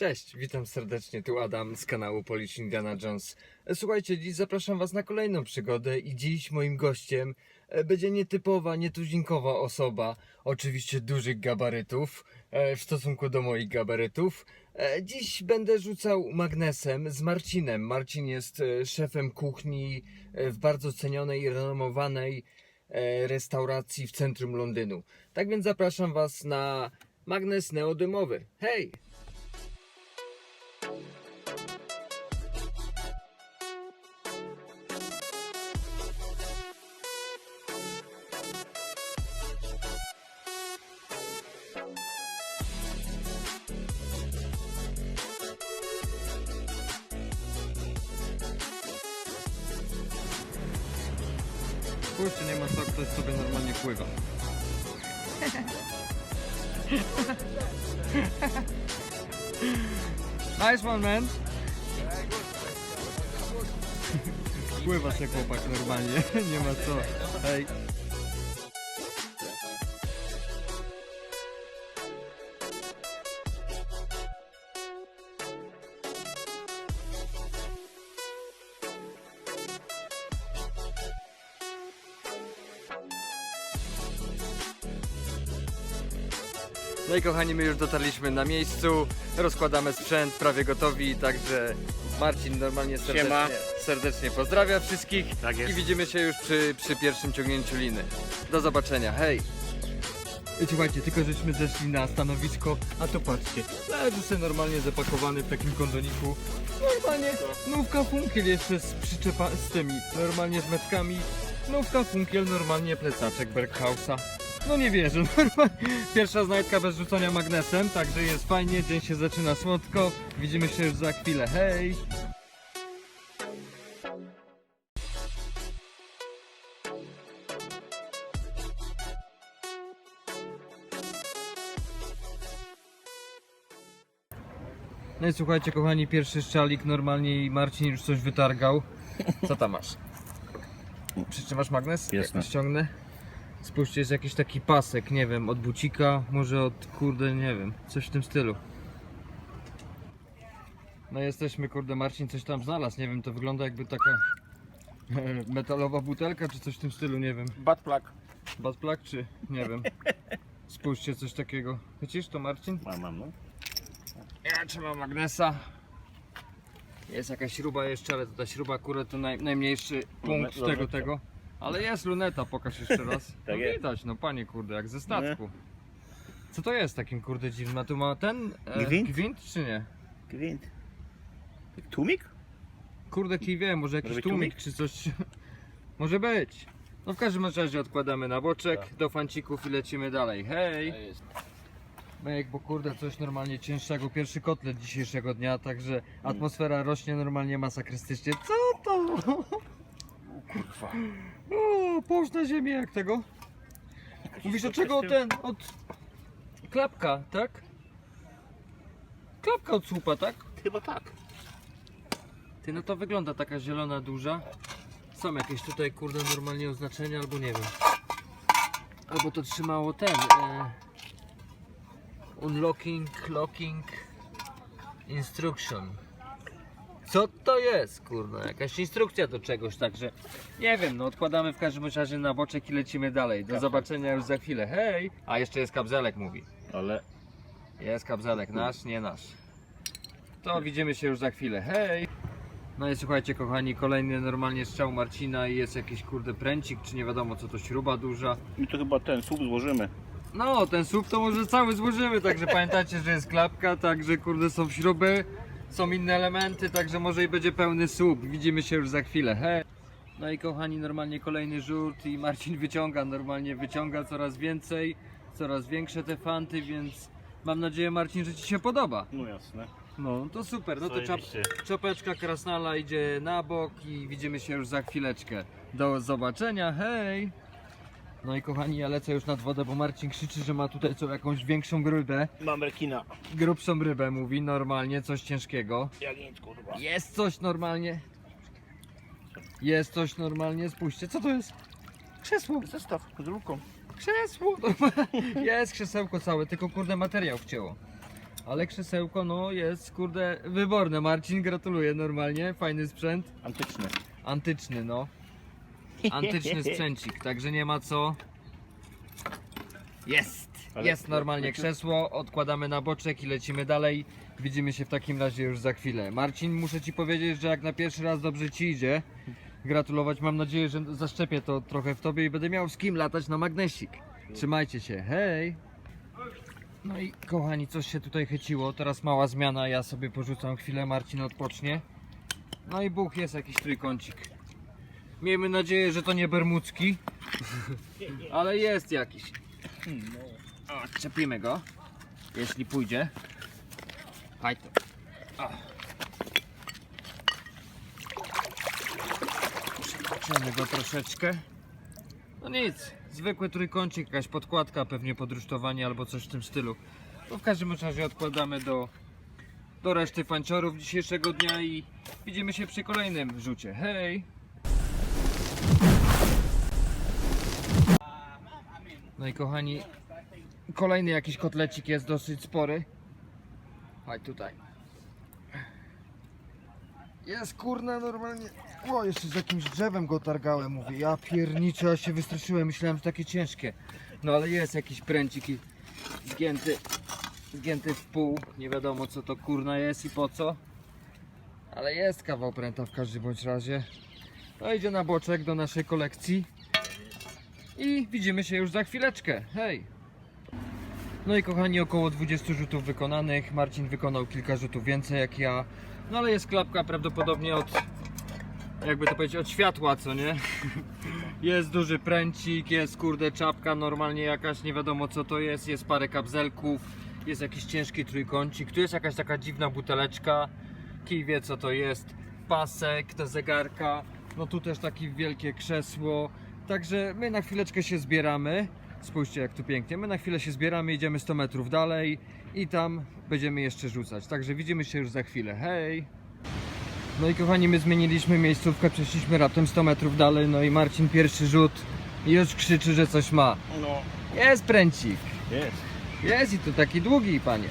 Cześć, witam serdecznie, tu Adam z kanału Polish Indiana Jones. Słuchajcie, dziś zapraszam Was na kolejną przygodę i dziś moim gościem e, będzie nietypowa, nietuzinkowa osoba, oczywiście dużych gabarytów e, w stosunku do moich gabarytów. E, Dziś będę rzucał magnesem z Marcinem. Marcin jest szefem kuchni w bardzo cenionej i renomowanej restauracji w centrum Londynu. Tak więc zapraszam Was na magnes neodymowy. Hej! Kurczę, nie ma co, ktoś sobie normalnie pływa. nice one, man. Pływa się chłopak normalnie, nie ma co. Hej. No i kochani, my już dotarliśmy na miejscu, rozkładamy sprzęt, prawie gotowi, także Marcin normalnie serdecznie, serdecznie pozdrawia wszystkich Tak jest. i widzimy się już przy, przy pierwszym ciągnięciu liny. Do zobaczenia, hej! I słuchajcie, tylko żeśmy zeszli na stanowisko, a to patrzcie, leży sobie normalnie zapakowany w takim kondoniku. Normalnie nówka funkiel jeszcze z przyczepa, z tymi, normalnie z metkami. Nówka funkiel, normalnie plecaczek Berghausa. No nie wierzę. Pierwsza znajdka bez rzucania magnesem, także jest fajnie, dzień się zaczyna słodko. Widzimy się już za chwilę, hej! No i słuchajcie kochani, pierwszy szczalik normalnie i Marcin już coś wytargał. Co tam masz? Przytrzymasz magnes? Jasne. Jak ściągnę? Spójrzcie, jest jakiś taki pasek, nie wiem, od bucika, może od kurde, nie wiem, coś w tym stylu. No jesteśmy, kurde, Marcin coś tam znalazł, nie wiem, to wygląda jakby taka metalowa butelka, czy coś w tym stylu, nie wiem. Bad plug, czy nie wiem. Spójrzcie, coś takiego. Widzisz to, Marcin? Mam, mam, no. Ja trzymam magnesa. Jest jakaś śruba jeszcze, ale to ta śruba akurat to naj, najmniejszy punkt Lunet- tego, lunetka. tego. Ale jest luneta, pokaż jeszcze raz. Tak no jest. widać, no panie kurde, jak ze statku. Co to jest takim kurde dziwnym? A tu ma ten e, Gwint? gwint czy nie? Gwint. Tłumik? Kurde kij wie, może jakiś być tłumik tłumik? czy coś. może być. No w każdym razie odkładamy na boczek Tak. do fancików i lecimy dalej. Hej! Mejek, bo kurde, coś normalnie cięższego. Pierwszy kotlet dzisiejszego dnia, także Mm. atmosfera rośnie normalnie masakrystycznie. Co to? Kurwa. O, połóż na ziemię jak tego. Mówisz od czego? Ten, od... Klapka, tak? Klapka od słupa, tak? Chyba tak. Ty, no to wygląda taka zielona, duża. Są jakieś tutaj, kurde, normalnie oznaczenia, albo nie wiem. Albo to trzymało ten. E... Unlocking, locking, instruction. Co to jest, kurna? Jakaś instrukcja do czegoś, także nie wiem, no odkładamy w każdym razie na boczek i lecimy dalej. Do zobaczenia już za chwilę. Hej! A jeszcze jest kabzelek, mówi. Ale Jest kabzelek, nasz, nie nasz. To widzimy się już za chwilę. Hej! No i słuchajcie kochani, kolejny normalnie strzał Marcina i jest jakiś kurde pręcik, czy nie wiadomo co to, śruba duża. my to chyba ten słup złożymy. No, ten słup to może cały złożymy, także pamiętajcie, że jest klapka, także kurde są śruby, są inne elementy, także może i będzie pełny słup. Widzimy się już za chwilę. Hej! No i kochani, normalnie kolejny żurt i Marcin wyciąga, normalnie wyciąga coraz więcej, coraz większe te fanty, więc mam nadzieję Marcin, że Ci się podoba. No jasne. No to super, no to czap, Zajebiście. czopeczka krasnala idzie na bok i widzimy się już za chwileczkę. Do zobaczenia, hej! No i kochani, ja lecę już nad wodę, bo Marcin krzyczy, że ma tutaj co jakąś większą rybę. Mam rekina. Grubszą rybę mówi, normalnie, coś ciężkiego. Jak nic kurwa. Jest coś normalnie. Jest coś normalnie, spójrzcie, co to jest? Krzesło, Zestaw z rurką. krzesło! Jest krzesełko całe, tylko kurde materiał wcięło. Ale krzesełko, no jest, kurde, wyborne. Marcin, gratuluję normalnie, fajny sprzęt. Antyczny. Antyczny, no. Antyczny sprzęcik, także nie ma co. Jest! Ale- Jest normalnie krzesło, odkładamy na boczek i lecimy dalej. Widzimy się w takim razie już za chwilę. Marcin, muszę Ci powiedzieć, że jak na pierwszy raz dobrze Ci idzie, gratulować. Mam nadzieję, że zaszczepię to trochę w Tobie i będę miał z kim latać na magnesik. Trzymajcie się, hej! No i kochani, coś się tutaj chyciło. Teraz mała zmiana, ja sobie porzucam chwilę, Marcin odpocznie. No i buch jest jakiś trójkącik. Miejmy nadzieję, że to nie bermudzki, ale jest jakiś. Czepimy go, jeśli pójdzie. Haj to. Go troszeczkę. No nic, zwykły trójkącik, jakaś podkładka, pewnie podrusztowanie albo coś w tym stylu. W każdym razie odkładamy do, do reszty fanciorów dzisiejszego dnia i widzimy się przy kolejnym rzucie. Hej! No i kochani, kolejny jakiś kotlecik jest dosyć spory. Chodź tutaj. Jest kurna normalnie. O, jeszcze z jakimś drzewem go targałem, mówię. Ja pierniczę, ja się wystraszyłem, myślałem, że takie ciężkie. No ale jest jakiś pręcik i zgięty, zgięty w pół. Nie wiadomo co to kurna jest i po co. Ale jest kawał pręta w każdym bądź razie. No idzie na boczek do naszej kolekcji. I widzimy się już za chwileczkę. Hej! No i kochani, około 20 rzutów wykonanych. Marcin wykonał kilka rzutów więcej jak ja. No ale jest klapka prawdopodobnie od, jakby to powiedzieć, od światła, co nie? Jest duży pręcik, jest kurde czapka normalnie jakaś, nie wiadomo co to jest, jest parę kapselków, jest jakiś ciężki trójkącik, tu jest jakaś taka dziwna buteleczka, kij wie co to jest, pasek do zegarka, no tu też takie wielkie krzesło, także my na chwileczkę się zbieramy, spójrzcie jak tu pięknie, my na chwilę się zbieramy, idziemy 100 metrów dalej i tam będziemy jeszcze rzucać, także widzimy się już za chwilę, hej! No i kochani, my zmieniliśmy miejscówkę, przeszliśmy raptem 100 metrów dalej, no i Marcin pierwszy rzut już krzyczy, że coś ma. No, Jest pręcik, jest. jest i to taki długi, panie.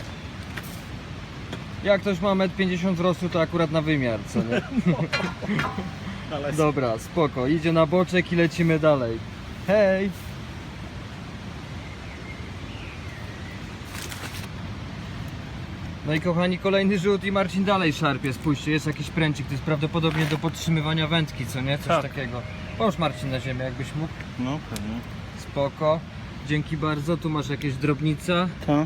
Jak ktoś ma 1,50 m wzrostu, to akurat na wymiar, co nie? Ale Dobra, spoko, idzie na boczek i lecimy dalej. Hej! No i kochani, kolejny rzut i Marcin dalej szarpie. Spójrzcie, jest jakiś pręcik, to jest prawdopodobnie do podtrzymywania wędki, co nie? Coś Tak. takiego. Połóż Marcin na ziemię, jakbyś mógł. No, pewnie. Spoko. Dzięki bardzo, tu masz jakieś drobnica. To?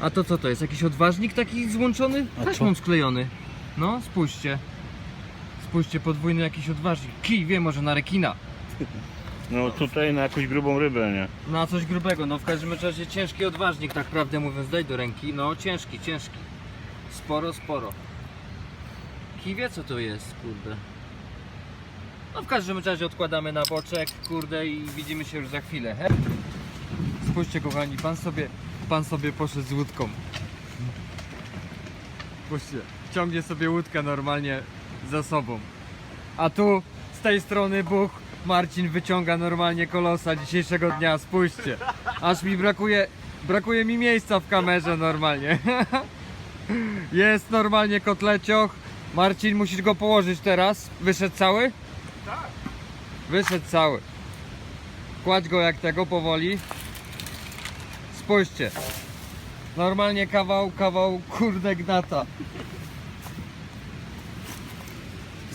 A to co to jest? Jakiś odważnik taki złączony? Taśmą sklejony. No, spójrzcie. Spójrzcie, podwójny jakiś odważnik. Kij, wie, może na rekina. No tutaj na jakąś grubą rybę, nie? Na coś grubego, no w każdym razie ciężki odważnik, tak prawdę mówiąc, daj do ręki. No ciężki, ciężki. Sporo, sporo. Kij wie co to jest, kurde. No w każdym razie odkładamy na boczek, kurde i widzimy się już za chwilę. He? Spójrzcie kochani, pan sobie, pan sobie poszedł z łódką. Spójrzcie, ciągnie sobie łódkę normalnie za sobą. A tu z tej strony Bóg Marcin wyciąga normalnie kolosa dzisiejszego dnia, spójrzcie. Aż mi brakuje, brakuje mi miejsca w kamerze normalnie. Jest normalnie kotlecioch. Marcin, musisz go położyć teraz. Wyszedł cały? Tak. Wyszedł cały. Kładź go jak tego powoli. Spójrzcie. Normalnie kawał, kawał kurde gnata.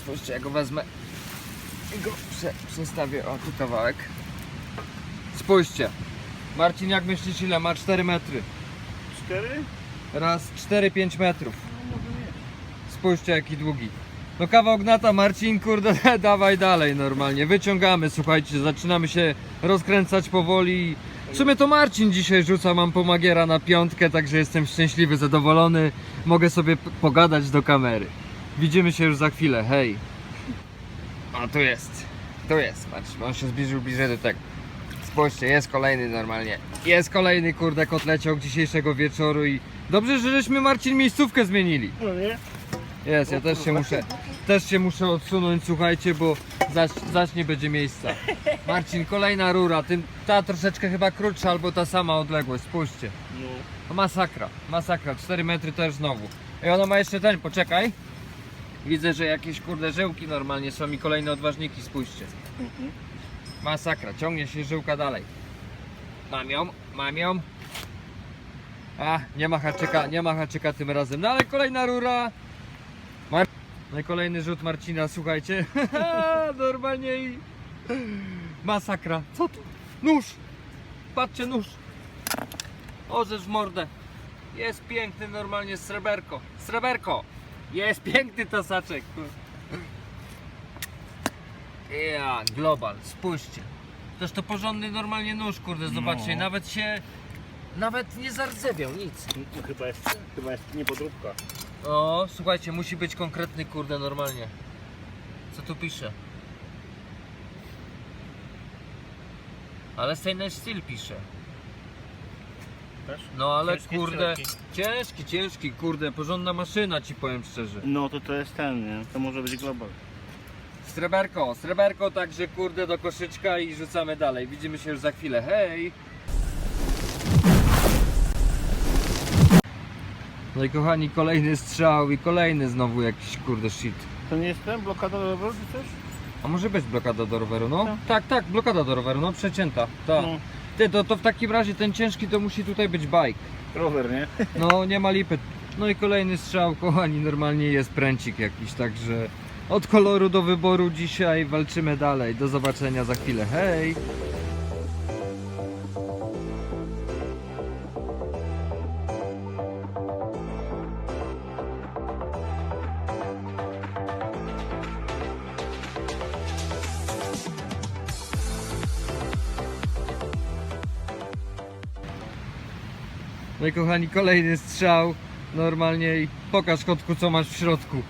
Spójrzcie, ja go wezmę i go prze, przestawię. O, tu kawałek. Spójrzcie. Marcin, jak myślisz ile ma? 4 metry. Cztery? Raz 4-5 metrów. Spójrzcie jaki długi. No kawał gnata Marcin, kurde, dawaj dalej normalnie. Wyciągamy, słuchajcie, zaczynamy się rozkręcać powoli. W sumie to Marcin dzisiaj rzuca, mam pomagiera na piątkę, także jestem szczęśliwy, zadowolony. Mogę sobie pogadać do kamery. Widzimy się już za chwilę, hej. A tu jest, tu jest, patrz, on się zbliżył bliżej do tego. Spójrzcie, jest kolejny normalnie. Jest kolejny kurde kotleciok dzisiejszego wieczoru i dobrze, że żeśmy Marcin miejscówkę zmienili. No nie? Jest, ja też się muszę, też się muszę odsunąć, słuchajcie, bo zaś, zaś nie będzie miejsca. Marcin, kolejna rura, tym, ta troszeczkę chyba krótsza albo ta sama odległość, spójrzcie. No. No Masakra, masakra, 4 metry też znowu. I ona ma jeszcze ten, poczekaj. Widzę, że jakieś kurde żyłki normalnie są i kolejne odważniki, spójrzcie. Masakra, ciągnie się żyłka dalej. Mam ją, mam ją. A, nie ma haczyka, nie ma haczyka tym razem. No ale kolejna rura. Mar no i kolejny rzut Marcina, słuchajcie. Normalnie i... Masakra. Co tu? Nóż! Patrzcie, nóż! Orzesz w mordę. Jest piękny normalnie sreberko. Sreberko! Jest piękny tasaczek. Ja, global, spójrzcie. Toż to porządny normalnie nóż, kurde, zobaczcie, No. nawet się, nawet nie zardzewiał, nic. No, chyba jest, chyba jest niepodróbka. O, słuchajcie, musi być konkretny, kurde, normalnie. Co tu pisze? Ale stainless steel pisze. Też? No ale kurde, ciężki, ciężki, kurde, porządna maszyna ci powiem szczerze. No to to jest ten, nie? To może być global. Sreberko, sreberko, także kurde do koszyczka i rzucamy dalej. Widzimy się już za chwilę. Hej! No i kochani, kolejny strzał i kolejny znowu jakiś kurde shit. To nie jest ten blokada do roweru czy coś? A może być blokada do roweru, no? Tak. Tak, tak, blokada do roweru, no przecięta. Tak. No, Ty, to, to w takim razie ten ciężki to musi tutaj być bike. rower, nie? No nie ma lipy. No i kolejny strzał, kochani, normalnie jest pręcik jakiś, także od koloru do wyboru dzisiaj walczymy dalej. Do zobaczenia za chwilę. Hej! No i kochani, kolejny strzał. Normalnie i pokaż kotku co masz w środku.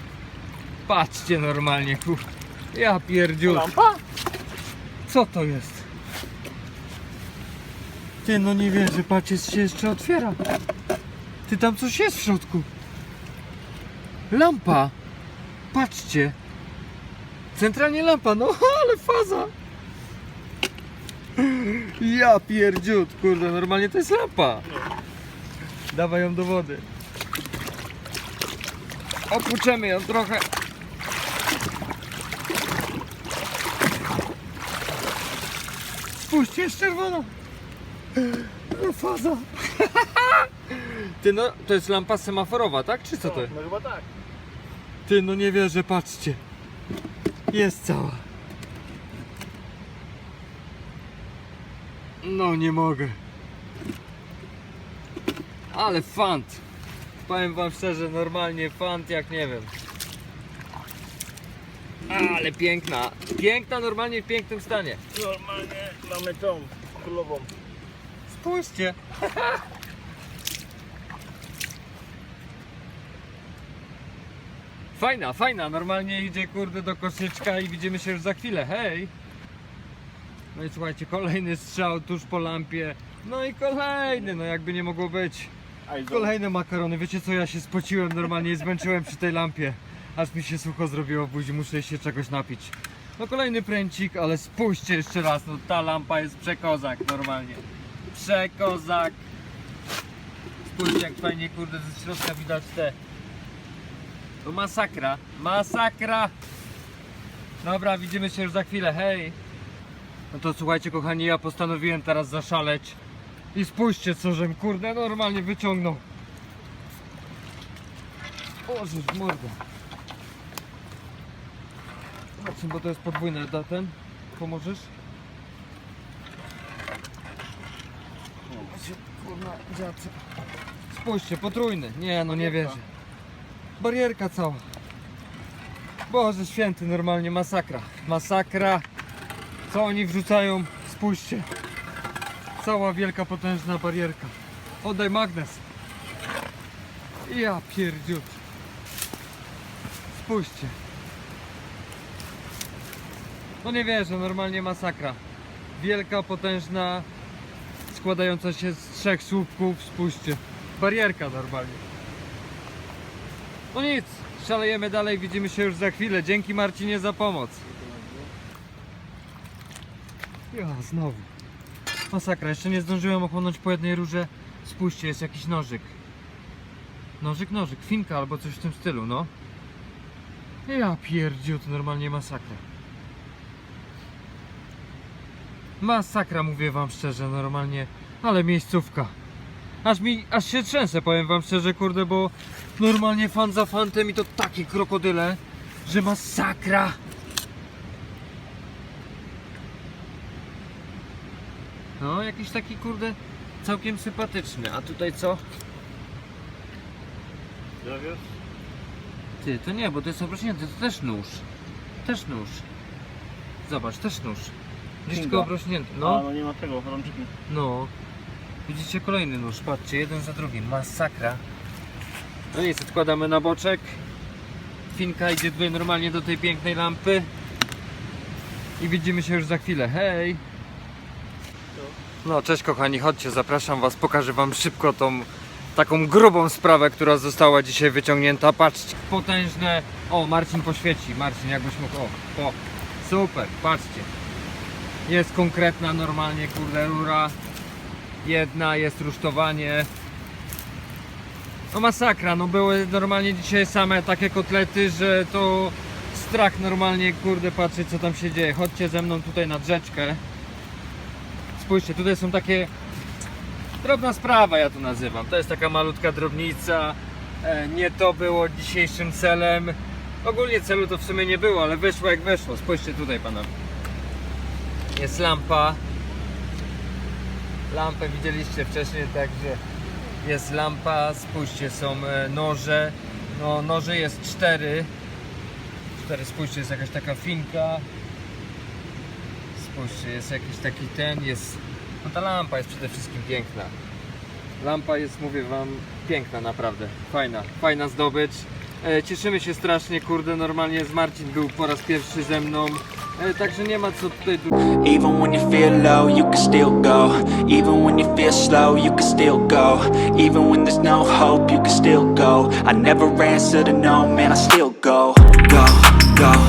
Patrzcie normalnie, kur... Ja pierdziu. Lampa? Co to jest? Ty no nie wierzę, patrz, jest, się jeszcze otwiera. Ty tam coś jest w środku. Lampa. Patrzcie. Centralnie lampa, no ale faza. Ja pierdziut, kurde, normalnie to jest lampa. Dawaj ją do wody. Opłuczemy ją trochę. Spójrzcie, jest czerwona. No faza. Ty no, to jest lampa semaforowa, tak? Czy co to jest? No chyba tak. Ty no nie wierzę, patrzcie. Jest cała. No nie mogę. Ale fant. Powiem wam szczerze, normalnie fant jak nie wiem. Ale piękna. Piękna, normalnie w pięknym stanie. Normalnie mamy tą królową. Spójrzcie. Fajna, fajna. Normalnie idzie kurde do koszyczka i widzimy się już za chwilę. Hej. No i słuchajcie, kolejny strzał tuż po lampie. No i kolejny, no jakby nie mogło być. Kolejne makarony. Wiecie co, ja się spociłem normalnie i zmęczyłem przy tej lampie. Aż mi się sucho zrobiło w buzi, muszę się czegoś napić. No kolejny pręcik, ale spójrzcie jeszcze raz, no ta lampa jest przekozak normalnie. Przekozak. Spójrzcie jak fajnie kurde ze środka widać te. To masakra, masakra. Dobra, widzimy się już za chwilę, hej. No to słuchajcie kochani, ja postanowiłem teraz zaszaleć. I spójrzcie co żem kurde normalnie wyciągnął. Boże mordę. Zobaczmy, bo to jest podwójny da ten. Pomożesz? Kurna, dziadce. Spójrzcie, potrójny. Nie no, nie wierzę. Barierka cała. Boże święty, normalnie masakra. Masakra. Co oni wrzucają? Spójrzcie. Cała wielka, potężna barierka. Oddaj magnes. Ja pierdziut. Spójrzcie. No nie wierzę, normalnie masakra. Wielka, potężna, składająca się z trzech słupków. Spójrzcie. Barierka normalnie. No nic, szalejemy dalej, widzimy się już za chwilę. Dzięki Marcinie za pomoc. Ja, znowu. Masakra, jeszcze nie zdążyłem ochłonąć po jednej rurze. Spójrzcie, jest jakiś nożyk. Nożyk, nożyk, finka albo coś w tym stylu, no. Ja pierdziu, to normalnie masakra. Masakra, mówię wam szczerze, normalnie, ale miejscówka. Aż mi, aż się trzęsę, powiem wam szczerze, kurde, bo normalnie fan za fantem i to takie krokodyle, że masakra. No, jakiś taki, kurde, całkiem sympatyczny. A tutaj co? Zawiózł? Ty, to nie, bo to jest obrośnięty, to też nóż. Też nóż. Zobacz, też nóż. Gdzieś tylko obrośnięty. No. A, No, no nie ma tego, rączki. no. Widzicie kolejny nóż, patrzcie, jeden za drugim. Masakra. No nic, odkładamy na boczek. Finka idzie tutaj normalnie do tej pięknej lampy. I widzimy się już za chwilę. Hej! No, cześć kochani, chodźcie, zapraszam was, pokażę wam szybko tą taką grubą sprawę, która została dzisiaj wyciągnięta. Patrzcie, potężne. O, Marcin poświeci. Marcin, jakbyś mógł. O, o, super, patrzcie. Jest konkretna, normalnie, kurde, rura. Jedna, jest rusztowanie. No masakra, no były normalnie dzisiaj same takie kotlety, że to strach normalnie, kurde, patrzeć co tam się dzieje. Chodźcie ze mną tutaj nad rzeczkę. Spójrzcie, tutaj są takie drobna sprawa, ja to nazywam. To jest taka malutka drobnica. E, Nie to było dzisiejszym celem. Ogólnie celu to w sumie nie było, ale wyszło jak wyszło. Spójrzcie tutaj, panowie. Jest lampa. Lampę widzieliście wcześniej, także jest lampa. Spójrzcie, są e, noże. No, noże jest cztery. Cztery, spójrzcie, jest jakaś taka finka. Spójrzcie, jest jakiś taki ten, jest... No ta lampa jest przede wszystkim piękna. Lampa jest, mówię wam, piękna naprawdę. Fajna, fajna zdobycz. E, cieszymy się strasznie, kurde, normalnie z Marcin był po raz pierwszy ze mną. E, także nie ma co tutaj Even when you feel low, you can still go. Even when you feel slow, you can still go. Even when there's no hope, you can still go. I never answer to no, man, I still go, go, go,